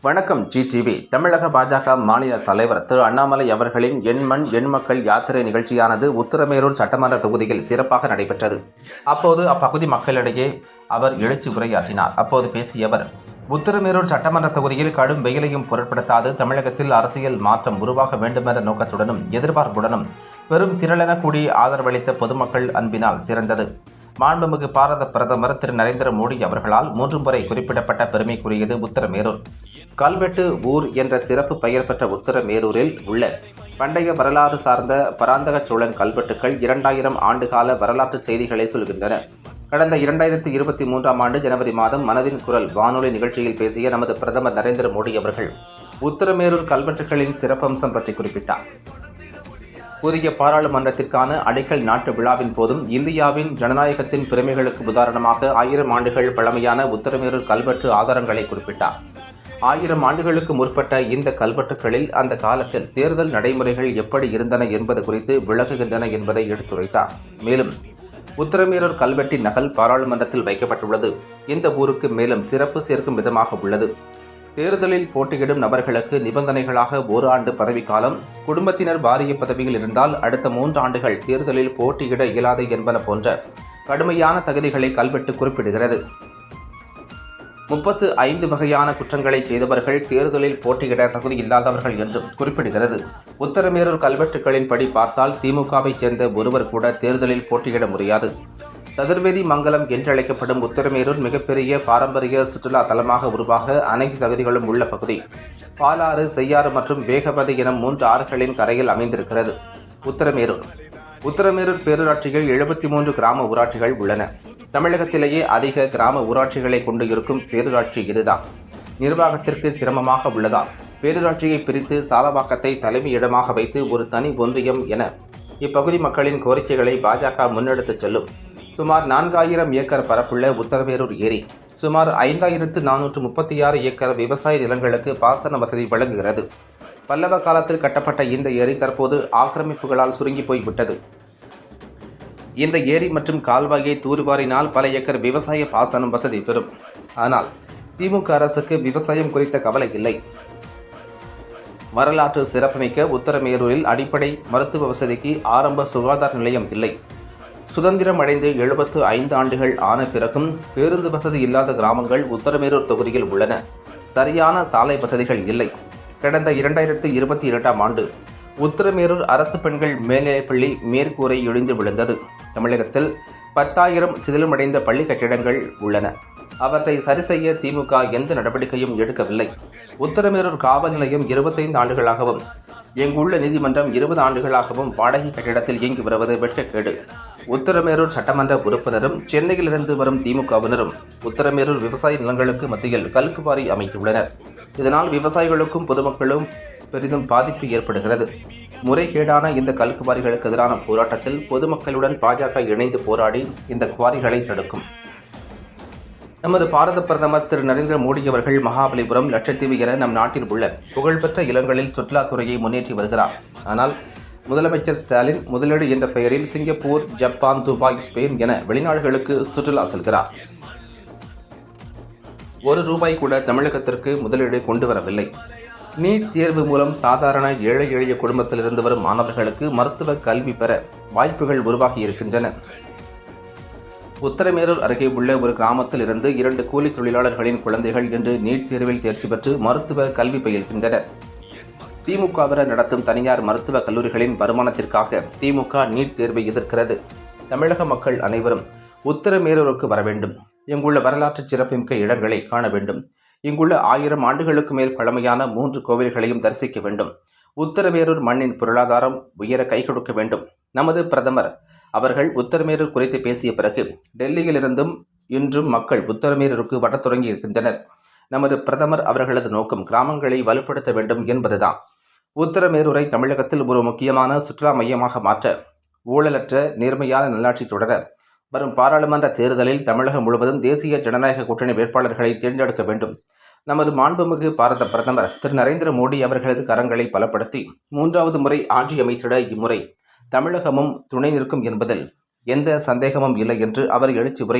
வணக்கம் G TV தமிழக பாஜக மாநில தலைவர் திரு அண்ணாமலை அவர்களின் எண்மண் எண்மக்கள் யாத்திரை நிகழ்ச்சியானது உத்தரமேரூர் சட்டமன்ற தொகுதியில் சிறப்பாக நடைபெற்றது. அப்போது அப்பகுதி மக்களிடையே அவர் எழுச்சி உரையாற்றினார். அப்போது பேசியவர் உத்தரமேரூர் சட்டமன்ற தொகுதியில் கடும் வெயிலையும் பொருட்படுத்தாது. தமிழகத்தில் அரசியல் மாற்றம் உருவாக வேண்டுமென்ற நோக்கத்துடனும் எதிர்பார்ப்புடனும் பெரும் திரளென கூடி ஆதரவளித்த பொதுமக்கள் அன்பினால் சிறந்தது. மாண்புமிகு பாரத பிரதமர் திரு நரேந்திர மோடி அவர்களால் மூன்று முறை குறிப்பிடப்பட்ட பெருமைக்குரியது உத்தரமேரூர். கல்வெட்டு ஊர் என்ற சிறப்பு பெயர் பெற்ற உத்தரமேரூரில் உள்ள பண்டைய வரலாறு சார்ந்த பராந்தக சோழன் கல்வெட்டுக்கள் இரண்டாயிரம் ஆண்டுகால வரலாற்று செய்திகளை சொல்கின்றன. கடந்த இரண்டாயிரத்தி இருபத்தி மூன்றாம் ஆண்டு ஜனவரி மாதம் மனதின் குரல் வானொலி நிகழ்ச்சியில் பேசிய நமது பிரதமர் நரேந்திர மோடி அவர்கள் உத்தரமேரூர் கல்வெட்டுகளின் சிறப்பம்சம் பற்றி குறிப்பிட்டார். புதிய பாராளுமன்றத்திற்கான அடிக்கல் நாட்டு விழாவின் போதும் இந்தியாவின் ஜனநாயகத்தின் பெருமைகளுக்கு உதாரணமாக ஆயிரம் ஆண்டுகள் பழமையான உத்தரமேரூர் கல்வெட்டு ஆதாரங்களை குறிப்பிட்டார். ஆயிரம் ஆண்டுகளுக்கு முற்பட்ட இந்த கல்வெட்டுகளில் அந்த காலத்தில் தேர்தல் நடைமுறைகள் எப்படி இருந்தன என்பது குறித்து விளக்குகின்றன என்பதை எடுத்துரைத்தார். மேலும் உத்தரமேரூர் கல்வெட்டின் நகல் பாராளுமன்றத்தில் வைக்கப்பட்டுள்ளது. இந்த ஊருக்கு மேலும் சிறப்பு சேர்க்கும் விதமாக உள்ளது. தேர்தலில் போட்டியிடும் நபர்களுக்கு நிபந்தனைகளாக ஒரு ஆண்டு பதவிக்காலம் குடும்பத்தினர் வாரிய பதவியில் இருந்தால் அடுத்த மூன்று ஆண்டுகள் தேர்தலில் போட்டியிட இயலாது என்பன போன்ற கடுமையான தகுதிகளை கல்வெட்டு குறிப்பிடுகிறது. முப்பத்து ஐந்து வகையான குற்றங்களை செய்தவர்கள் தேர்தலில் போட்டியிட தகுதி இல்லாதவர்கள் என்றும் குறிப்பிடுகிறது. உத்தரமேரூர் கல்வெட்டுகளின்படி பார்த்தால் திமுகவைச் சேர்ந்த ஒருவர் கூட தேர்தலில் போட்டியிட முடியாது. சதுர்வேதி மங்கலம் என்றழைக்கப்படும் உத்தரமேரூர் மிகப்பெரிய பாரம்பரிய சுற்றுலா தலமாக உருவாக அனைத்து தகுதிகளும் உள்ள பகுதி. பாலாறு செய்யாறு மற்றும் வேகபதி என மூன்று ஆறுகளின் கரையில் அமைந்திருக்கிறது உத்தரமேரூர். உத்தரமேரூர் பேரூராட்சியில் எழுபத்தி மூன்று கிராம ஊராட்சிகள் உள்ளன. தமிழகத்திலேயே அதிக கிராம ஊராட்சிகளை கொண்டு இருக்கும் பேரூராட்சி இதுதான். நிர்வாகத்திற்கு சிரமமாக உள்ளதால் பேரூராட்சியை பிரித்து சாலவாக்கத்தை தலைமையிடமாக வைத்து ஒரு தனி ஒன்றியம் என இப்பகுதி மக்களின் கோரிக்கைகளை பாஜக முன்னெடுத்துச் செல்லும். சுமார் நான்காயிரம் ஏக்கர் பரப்புள்ள உத்தரவேரூர் ஏரி. சுமார் ஐந்தாயிரத்து நானூற்று முப்பத்தி ஆறு ஏக்கர் விவசாய நிலங்களுக்கு பாசன வசதி வழங்குகிறது. பல்லவ காலத்தில் கட்டப்பட்ட இந்த ஏரி தற்போது ஆக்கிரமிப்புகளால் சுருங்கி போய்விட்டது. இந்த ஏரி மற்றும் கால்வாயை தூர்வாரினால் பல ஏக்கர் விவசாய பாசனம் வசதி பெறும். ஆனால் திமுக அரசுக்கு விவசாயம் குறித்த கவலை இல்லை. வரலாற்று சிறப்புமிக்க உத்தரமேரூரில் அடிப்படை மருத்துவ வசதிக்கு ஆரம்ப சுகாதார நிலையம் இல்லை. சுதந்திரம் அடைந்து எழுபத்து ஐந்து ஆண்டுகள் ஆன பிறகும் பேருந்து வசதி இல்லாத கிராமங்கள் உத்தரமேரூர் தொகுதியில் உள்ளன. சரியான சாலை வசதிகள் இல்லை. கடந்த இரண்டாயிரத்து இருபத்தி இரண்டாம் ஆண்டு உத்தரமேரூர் அரசு பெண்கள் மேல்நிலைப்பள்ளி மேற்கூரை இடிந்து விழுந்தது. தமிழகத்தில் பத்தாயிரம் சிதிலமடைந்த பள்ளி கட்டிடங்கள் உள்ளன. அவற்றை சரி செய்ய திமுக எந்த நடவடிக்கையும் எடுக்கவில்லை. உத்தரமேரூர் காவல் நிலையம் இருபத்தைந்து ஆண்டுகளாகவும் இங்குள்ள நீதிமன்றம் இருபது ஆண்டுகளாகவும் வாடகை கட்டிடத்தில் இயங்கி வருவது வெட்கக்கேடு உத்தரமேரூர் சட்டமன்ற உறுப்பினரும் சென்னையிலிருந்து வரும் திமுகவினரும் உத்தரமேரூர் விவசாய நிலங்களுக்கு மத்தியில் கல்குவாரி அமைத்துள்ளனர். இதனால் விவசாயிகளுக்கும் பொதுமக்களும் பெரிதும் பாதிப்பு ஏற்படுகிறது. முறைகேடான இந்த கல்குவாரிகளுக்கு எதிரான போராட்டத்தில் பொதுமக்களுடன் பாஜக இணைந்து போராடி இந்த குவாரிகளை தடுக்கும். நமது பாரத பிரதமர் திரு நரேந்திர மோடி அவர்கள் மகாபலிபுரம் லட்சத்தீவு என நம் நாட்டில் உள்ள புகழ்பெற்ற இளங்களில் சுற்றுலாத்துறையை முன்னேற்றி வருகிறார். ஆனால் முதலமைச்சர் ஸ்டாலின் முதலீடு என்ற பெயரில் சிங்கப்பூர் ஜப்பான் துபாய் ஸ்பெயின் என வெளிநாடுகளுக்கு சுற்றுலா செல்கிறார். ஒரு ரூபாய் கூட தமிழகத்திற்கு முதலீடு கொண்டு வரவில்லை. நீட் தேர்வு மூலம் சாதாரண ஏழை எளிய குடும்பத்திலிருந்து வரும் மாணவர்களுக்கு மருத்துவ கல்வி பெற வாய்ப்புகள் உருவாகி இருக்கின்றன. உத்தரமேரூர் அருகே உள்ள ஒரு கிராமத்தில் இருந்து இரண்டு கூலி தொழிலாளர்களின் குழந்தைகள் இன்று நீட் தேர்வில் தேர்ச்சி பெற்று மருத்துவ கல்வி பயில்கின்றனர். திமுகவினர் நடத்தும் தனியார் மருத்துவக் கல்லூரிகளின் வருமானத்திற்காக திமுக நீட் தேர்வை எதிர்க்கிறது. தமிழக மக்கள் அனைவரும் உத்தரமேரூருக்கு வர வேண்டும். இங்குள்ள வரலாற்று சிறப்புமிக்க இடங்களை காண வேண்டும். இங்குள்ள ஆயிரம் ஆண்டுகளுக்கு மேல் பழமையான மூன்று கோவில்களையும் தரிசிக்க வேண்டும். உத்தரமேரூர் மண்ணின் பொருளாதாரம் உயர கை கொடுக்க வேண்டும். நமது பிரதமர் அவர்கள் உத்தரமேரூர் குறித்து பேசிய பிறகு டெல்லியிலிருந்தும் இன்றும் மக்கள் உத்தரமேரூருக்கு வரத் தொடங்கி இருக்கின்றனர் நமது பிரதமர் அவர்களது நோக்கம் கிராமங்களை வலுப்படுத்த வேண்டும் என்பதுதான். உத்தரமேரூரை தமிழகத்தில் ஒரு முக்கியமான சுற்றுலா மையமாக மாற்ற ஊழலற்ற நேர்மையான நல்லாட்சி தொடர வரும் பாராளுமன்ற தேர்தலில் தமிழகம் முழுவதும் தேசிய ஜனநாயக கூட்டணி வேட்பாளர்களை தேர்ந்தெடுக்க வேண்டும். நமது மாண்புமிகு பாரத பிரதமர் திரு. நரேந்திர மோடி அவர்களது கரங்களை பலப்படுத்தி மூன்றாவது முறை ஆட்சி அமைத்திட இம்முறை தமிழகமும் துணை நிற்கும் என்பதில் எந்த சந்தேகமும் இல்லை என்று அவர் எழுச்சி உரை